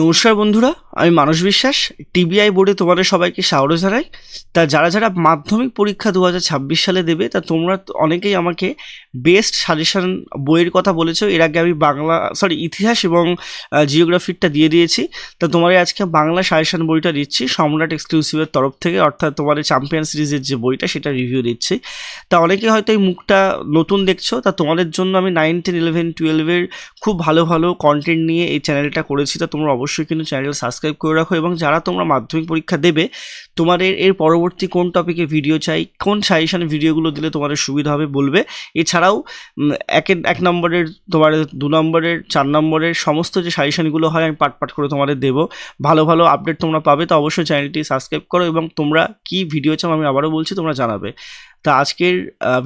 নমস্কার বন্ধুরা, আমি মানস বিশ্বাস, টিবিআই বোর্ডে তোমাদের সবাইকে স্বাগত জানাই। তা যারা যারা মাধ্যমিক পরীক্ষা দু হাজার ছাব্বিশ সালে দেবে, তা তোমরা অনেকেই আমাকে বেস্ট সাজেশন বইয়ের কথা বলেছ। এর আগে আমি বাংলা সরি ইতিহাস এবং জিওগ্রাফিরটা দিয়ে দিয়েছি। তা তোমাদের আজকে বাংলা সাজেশন বইটা দিচ্ছি, সম্রাট এক্সক্লুসিভের তরফ থেকে, অর্থাৎ তোমাদের চ্যাম্পিয়ন সিরিজের যে বইটা, সেটা রিভিউ দিচ্ছি। তা অনেকে হয়তো এই মুখটা নতুন দেখছ, তা তোমাদের জন্য আমি নাইন টেন ইলেভেন টুয়েলভের খুব ভালো ভালো কন্টেন্ট নিয়ে এই চ্যানেলটা করেছি। তা তোমরা অবশ্যই কিন্তু চ্যানেল সাবস্ক্রাইব করে রাখো এবং যারা তোমরা মাধ্যমিক পরীক্ষা দেবে, তোমাদের এর পরবর্তী কোন টপিকে ভিডিও চাই, কোন সাজেশন ভিডিওগুলো দিলে তোমাদের সুবিধা হবে বলবে। এছাড়াও এক এক নম্বরের তোমার দু নম্বরের, চার নম্বরের সমস্ত যে সাজেশনগুলো হয়, আমি পাট পাট করে তোমাদের দেবো। ভালো ভালো আপডেট তোমরা পাবে, তো অবশ্যই চ্যানেলটি সাবস্ক্রাইব করো এবং তোমরা কি ভিডিও চাও আমি আবারও বলছি, তোমরা জানাবে। তা আজকের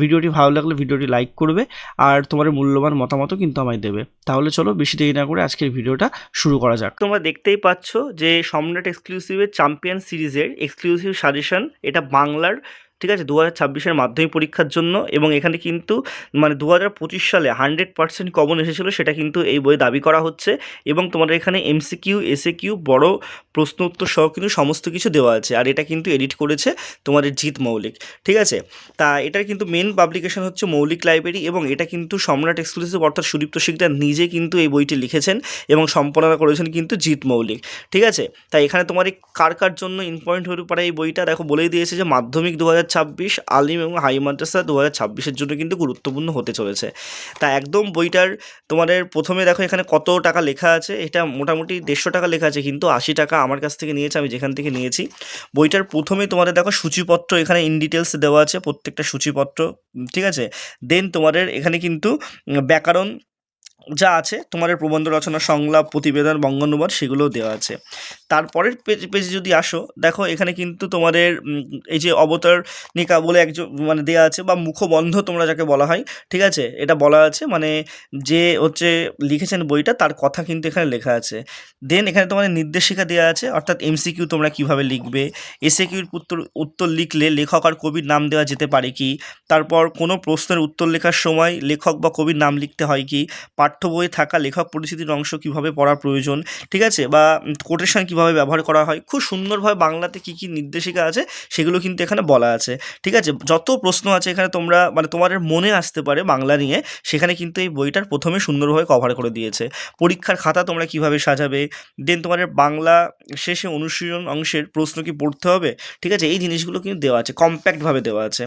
ভিডিওটি ভালো লাগলে ভিডিওটি লাইক করবে আর তোমার মূল্যবান মতামতও কিন্তু আমায় দেবে। তাহলে চলো বেশি দেরি না করে আজকের ভিডিওটা শুরু করা যাক। তোমরা দেখতেই পাচ্ছ যে সম্রাট এক্সক্লুসিভের চ্যাম্পিয়ন সিরিজের এক্সক্লুসিভ সাজেশন এটা বাংলার ঠিক আছে? দু হাজার ছাব্বিশের মাধ্যমিক পরীক্ষার জন্য এবং এখানে কিন্তু মানে দু হাজার পঁচিশ সালে হান্ড্রেড পার্সেন্ট কমন এসেছিল, সেটা কিন্তু এই বইয়ে দাবি করা হচ্ছে এবং তোমাদের এখানে এমসিকিউ এসএ কিউ বড় প্রশ্ন উত্তর সহ কিন্তু সমস্ত কিছু দেওয়া আছে আর এটা কিন্তু এডিট করেছে তোমাদের জিৎ মৌলিক, ঠিক আছে? তা এটার কিন্তু মেন পাবলিকেশন হচ্ছে মৌলিক লাইব্রেরি এবং এটা কিন্তু সম্রাট এক্সক্লুসিভ অর্থাৎ সুদীপ্ত শিকদার নিজে কিন্তু এই বইটি লিখেছেন এবং সম্পাদনা করেছেন কিন্তু জিৎ মৌলিক, ঠিক আছে? তাই এখানে তোমার এই কার কার জন্য ইম্পর্টেন্ট হতে পারে এই বইটা? দেখো বলেই দিয়েছে যে মাধ্যমিক দু হাজার ছাব্বিশ আলিম এবং হাই মাদ্রাসা দু হাজার ছাব্বিশের জন্য কিন্তু গুরুত্বপূর্ণ হতে চলেছে। তা একদম বইটার তোমাদের প্রথমে দেখো এখানে কত টাকা লেখা আছে, এটা মোটামুটি দেড়শো টাকা লেখা আছে, কিন্তু আশি টাকা আমার কাছ থেকে নিয়েছে, আমি যেখান থেকে নিয়েছি। বইটার প্রথমে তোমাদের দেখো সূচিপত্র এখানে ইন ডিটেলস দেওয়া আছে, প্রত্যেকটা সূচিপত্র, ঠিক আছে? দেন তোমাদের এখানে কিন্তু ব্যাকরণ যা আছে, তোমাদের প্রবন্ধ রচনা, সংলাপ, প্রতিবেদন, বঙ্গানুবাদ, সেগুলোও দেওয়া আছে। তারপরের পেজ পেজে যদি আসো, দেখো এখানে কিন্তু তোমাদের এই যে অবতার নিকা বলে একজন মানে দেওয়া আছে বা মুখবন্ধ তোমরা যাকে বলা হয়, ঠিক আছে? এটা বলা আছে মানে যে হচ্ছে লিখেছেন বইটা, তার কথা কিন্তু এখানে লেখা আছে। দেন এখানে তোমাদের নির্দেশিকা দেওয়া আছে, অর্থাৎ এমসিকিউ তোমরা কীভাবে লিখবে? এসএ কিউর উত্তর উত্তর লিখলে লেখক আর কবির নাম দেওয়া যেতে পারে কি? তারপর কোনো প্রশ্নের উত্তর লেখার সময় লেখক বা কবির নাম লিখতে হয় কি? পাঠ্য বইয়ে থাকা লেখক পরিচিতির অংশ কীভাবে পড়া প্রয়োজন? ঠিক আছে? বা কোটেশন কীভাবে ব্যবহার করা হয়, খুব সুন্দরভাবে বাংলাতে কী কী নির্দেশিকা আছে, সেগুলো কিন্তু এখানে বলা আছে। ঠিক আছে? যত প্রশ্ন আছে এখানে তোমরা মানে তোমাদের মনে আসতে পারে বাংলা নিয়ে, সেখানে কিন্তু এই বইটার প্রথমে সুন্দরভাবে কভার করে দিয়েছে। পরীক্ষার খাতা তোমরা কীভাবে সাজাবে? দেন তোমাদের বাংলা শেষে অনুশীলন অংশের প্রশ্ন কি পড়তে হবে? ঠিক আছে? এই জিনিসগুলো কিন্তু দেওয়া আছে কম্প্যাক্টভাবে দেওয়া আছে।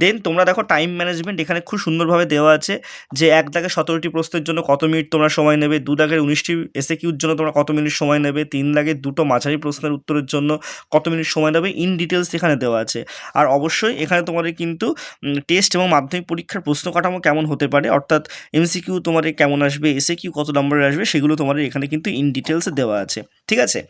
দেন তোমরা দেখো টাইম ম্যানেজমেন্ট এখানে খুব সুন্দরভাবে দেওয়া আছে যে এক দাগে সতেরোটি প্রশ্নের জন্য কত মিনিট তোমরা সময় নেবে, দু দাগের উনিশটি এসে কিউর জন্য তোমরা কত মিনিট সময় নেবে, তিন দাগের দুটো মাঝারি প্রশ্নের উত্তরের জন্য কত মিনিট সময় নেবে ইন ডিটেলস এখানে দেওয়া আছে। আর অবশ্যই এখানে তোমাদের কিন্তু টেস্ট এবং মাধ্যমিক পরীক্ষার প্রশ্ন কাঠামো কেমন হতে পারে, অর্থাৎ এমসিকিউ তোমাদের কেমন আসবে এসে কিউ কত নম্বরে আসবে, সেগুলো তোমাদের এখানে কিন্তু ইন ডিটেলসে দেওয়া আছে। ঠিক আছে?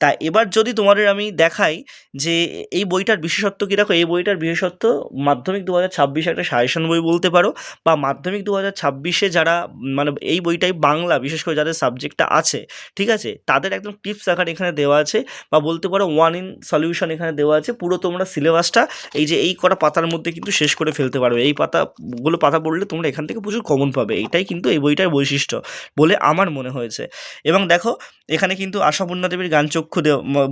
তা এবার যদি তোমাদের আমি দেখাই যে এই বইটার বিশেষত্ব কী? দেখো, এই বইটার বিশেষত্ব মাধ্যমিক দু হাজার ছাব্বিশে একটা সাজেশন বই বলতে পারো, বা মাধ্যমিক দু হাজার ছাব্বিশে যারা মানে এই বইটাই বাংলা, বিশেষ করে যাদের সাবজেক্টটা আছে, ঠিক আছে? তাদের একদম টিপস আকার এখানে দেওয়া আছে বা বলতে পারো ওয়ান ইন সলিউশন এখানে দেওয়া আছে। পুরো তোমরা সিলেবাসটা এই যে এই কটা পাতার মধ্যে কিন্তু শেষ করে ফেলতে পারবে। এই পাতাগুলো পাতা পড়লে তোমরা এখান থেকে প্রচুর কমন পাবে। এটাই কিন্তু এই বইটার বৈশিষ্ট্য বলে আমার মনে হয়েছে। এবং দেখো, এখানে কিন্তু আশাপূর্ণা দেবীর গানচক্ষু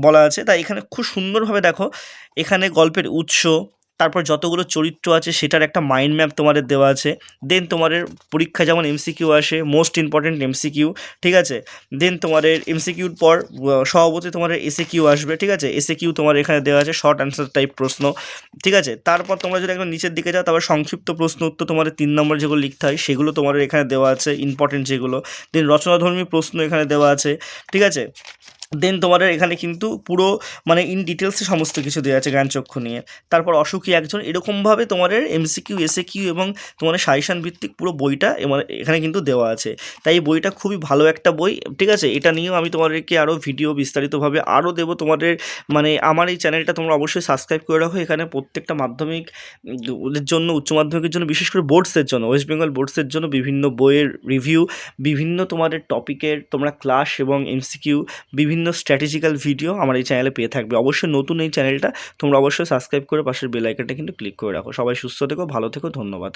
বলা আছে। তাই এখানে খুব সুন্দরভাবে দেখো, এখানে গল্পের উৎস তারপর যতগুলো চরিত্র আছে, সেটার একটা মাইন্ড ম্যাপ তোমাদের দেওয়া আছে। দেন তোমাদের পরীক্ষা যেমন এমসিকিউ আসে মোস্ট ইম্পর্টেন্ট এমসিকিউ ঠিক আছে? দেন তোমাদের এমসিকিউর পর স্বভাবতই তোমাদের এসে কিউ আসবে, ঠিক আছে? এসে কিউ তোমার এখানে দেওয়া আছে শর্ট অ্যান্সার টাইপ প্রশ্ন, ঠিক আছে? তারপর তোমরা যদি একদম নিচের দিকে যাও, তারপর সংক্ষিপ্ত প্রশ্ন উত্তর তোমাদের তিন নম্বর যেগুলো লিখতে হয়, সেগুলো তোমাদের এখানে দেওয়া আছে ইম্পর্টেন্ট যেগুলো। দেন রচনাধর্মী প্রশ্ন এখানে দেওয়া আছে, ঠিক আছে? দেন তোমাদের এখানে কিন্তু পুরো মানে ইন ডিটেলসে সমস্ত কিছু দেওয়া আছে জ্ঞানচক্ষু নিয়ে। তারপর অসুখী একজন, এরকমভাবে তোমাদের এমসিকিউ এসএ কিউ এবং তোমাদের সাজেশন ভিত্তিক পুরো বইটা এখানে কিন্তু দেওয়া আছে। তাই এই বইটা খুবই ভালো একটা বই, ঠিক আছে? এটা নিয়েও আমি তোমাদেরকে আরও ভিডিও বিস্তারিতভাবে আরও দেবো তোমাদের মানে আমার এই চ্যানেলটা তোমরা অবশ্যই সাবস্ক্রাইব করে রাখো। এখানে প্রত্যেকটা মাধ্যমিক ওদের জন্য, উচ্চ মাধ্যমিকের জন্য, বিশেষ করে বোর্ডসের জন্য ওয়েস্ট বেঙ্গল বোর্ডসের জন্য বিভিন্ন বইয়ের রিভিউ বিভিন্ন তোমাদের টপিকের তোমরা ক্লাস এবং এমসিকিউ বিভিন্ন স্ট্র্যাটেজিক্যাল ভিডিও আমার এই চ্যানেলে পেয়ে থাকবে। অবশ্যই নতুন এই চ্যানেলটা তোমরা অবশ্যই সাবস্ক্রাইব করে পাশের বেলাইকনটা কিন্তু ক্লিক করে রাখো। সবাই সুস্থ থেকো, ভালো থেকো, ধন্যবাদ।